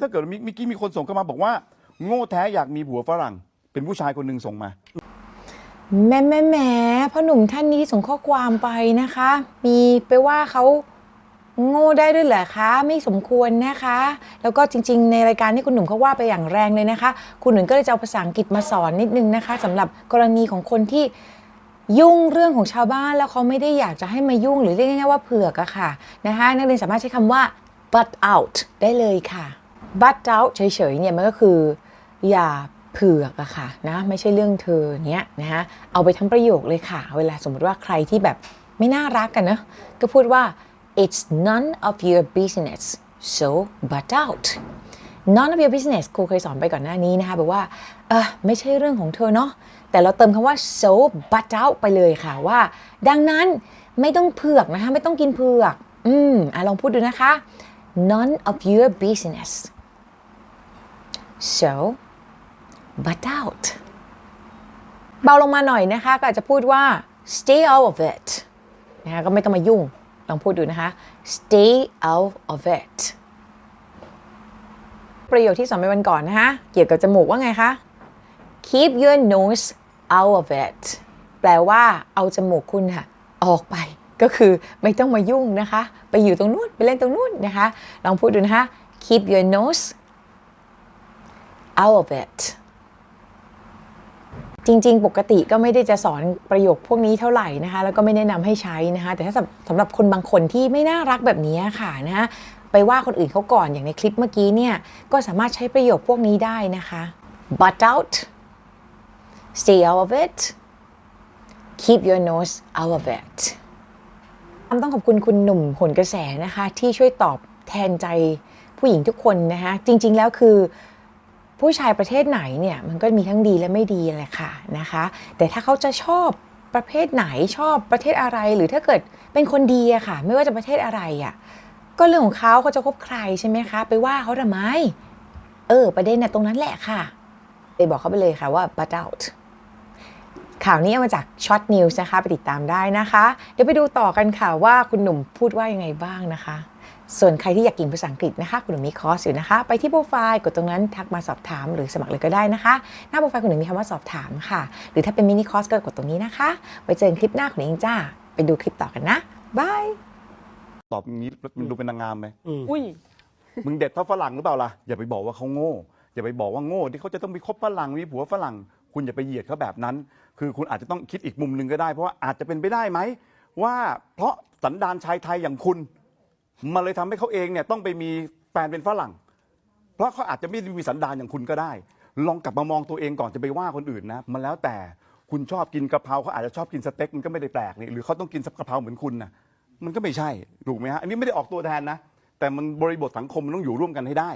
ถ้าเกิดมีเมื่อกี้มีคนส่งเข้ามาบอกว่า โง่แท้อยากมีผัวฝรั่ง เป็นผู้ชายคนหนึ่งส่งมาแม่แม่แม่พ่อหนุ่มท่านนี้ส่งข้อความไปนะคะ มีไปว่าเขาโง่ได้ด้วยเหรอคะไม่สมควรนะคะ แล้วก็จริง ๆ ในรายการที่คุณหนุ่มเขาว่าไปอย่างแรงเลยนะคะ คุณหนุ่มก็เลยจะเอาภาษาอังกฤษมาสอนนิดนึงนะคะสำหรับกรณีของคนที่ยุ่งเรื่องของชาวบ้านแล้วเขาไม่ได้อยากจะให้มายุ่งหรือเรียกง่ายๆว่าเผือกอะค่ะนะคะนักเรียนสามารถใช้คำว่า butt out ได้เลยค่ะ butt out เฉยๆเนี่ยมันก็คือ อย่าเผือกอะค่ะนะไม่ใช่เรื่องเธอเนี้ยนะฮะเอาไปทั้งประโยคเลยค่ะ เวลาสมมติว่าใครที่แบบไม่น่ารักกันนะก็พูดว่า it's none of your business so butt out none of your business ครูเคยสอนไปก่อนหน้านี้นะคะแบบว่าเออไม่ใช่เรื่องของเธอเนาะแต่เราเติมคำว่า so butt out ไปเลยค่ะว่า ดังนั้นไม่ต้องเผือกนะคะไม่ต้องกินเผือก อืมอะลองพูดดูนะคะ none of your business so but out เบาลงมาหน่อยนะคะ ก็อาจจะพูดว่า stay out of it นะคะก็ไม่ต้องมายุ่ง ลองพูดดูนะคะ stay out of it ประโยคที่สอนไปวันก่อนนะคะ เกี่ยวกับจมูกว่าไงคะ keep your nose out of it แปลว่าเอาจมูกคุณค่ะ ออกไป ก็คือไม่ต้องมายุ่งนะคะ ไปอยู่ตรงนู้น ไปเล่นตรงนู้นนะคะ ลองพูดดูนะคะ keep your nose out of it จริง ๆ ปกติก็ไม่ได้จะสอนประโยคพวกนี้เท่าไหร่นะคะ แล้วก็ไม่แนะนำให้ใช้นะคะ แต่ถ้าสำหรับคนบางคนที่ไม่น่ารักแบบนี้ค่ะนะไปว่าคนอื่นเขาก่อนอย่างในคลิปเมื่อกี้เนี่ย ก็สามารถใช้ประโยคพวกนี้ได้นะคะ butt out stay out of it keep your nose out of it ต้องขอบคุณคุณหนุ่มหนกระแสนะคะ ที่ช่วยตอบแทนใจผู้หญิงทุกคนนะคะ จริง ๆ แล้วคือ ผู้ชายประเทศไหนเนี่ยมันก็มีทั้งดีและไม่ดีแหละค่ะนะคะ แต่ถ้าเขาจะชอบประเภทไหนชอบประเทศอะไร หรือถ้าเกิดเป็นคนดีอะค่ะ ไม่ว่าจะประเทศอะไรอะก็เรื่องของเขาเขาจะคบใครใช่ไหมคะ ไปว่าเขาทำไมเออ ประเด็นน่ะตรงนั้นแหละค่ะ ไปบอกเขาไปเลยค่ะว่า but out ข่าวนี้เอามาจากช็อตนิวส์นะคะ ไปติดตามได้นะคะ เดี๋ยวไปดูต่อกันค่ะว่าคุณหนุ่มพูดว่ายังไงบ้างนะคะ ส่วนใครที่อยากเก่งภาษาอังกฤษนะคะ คุณหนุ่มมีคอร์สอยู่นะคะ ไปที่โปรไฟล์กดตรงนั้นทักมาสอบถามหรือสมัครเลยก็ได้นะคะ หน้าโปรไฟล์คุณหนุ่มมีคำว่าสอบถามค่ะ หรือถ้าเป็นมินิคอร์สก็กดตรงนี้นะคะไว้เจอกันคลิปหน้าของหนุ่มเองจ้าไปดูคลิปต่อกันนะบายตอบอย่างนี้มันดูเป็นนางงามไหมอุ้ยมึงเด็ดเท่าฝรั่งหรือเปล่าล่ะอย่าไปบอกว่าเขาโง่อย่าไปบอกว่าโง่ที่เขาจะต้องไปคบฝรั่งมีผัวฝรั่ง คุณอย่าไปเหยียดเขาแบบนั้น คือคุณอาจจะต้องคิดอีกมุมหนึ่งก็ได้ เพราะว่าอาจจะเป็นไปได้ไหมว่าเพราะสันดานชายไทยอย่างคุณมันเลยทำให้เขาเองเนี่ยต้องไปมีแฟนเป็นฝรั่ง เพราะเขาอาจจะไม่ได้มีสันดานอย่างคุณก็ได้ ลองกลับมามองตัวเองก่อนจะไปว่าคนอื่นนะมันแล้วแต่คุณชอบกินกะเพราเขาอาจจะชอบกินสเต็กมันก็ไม่ได้แปลกนี่หรือเขาต้องกินกะเพราเหมือนคุณนะมันก็ไม่ใช่ถูกไหมฮะอันนี้ไม่ได้ออกตัวแทนนะ แต่มันบริบทสังคมมันต้องอยู่ร่วมกันให้ได้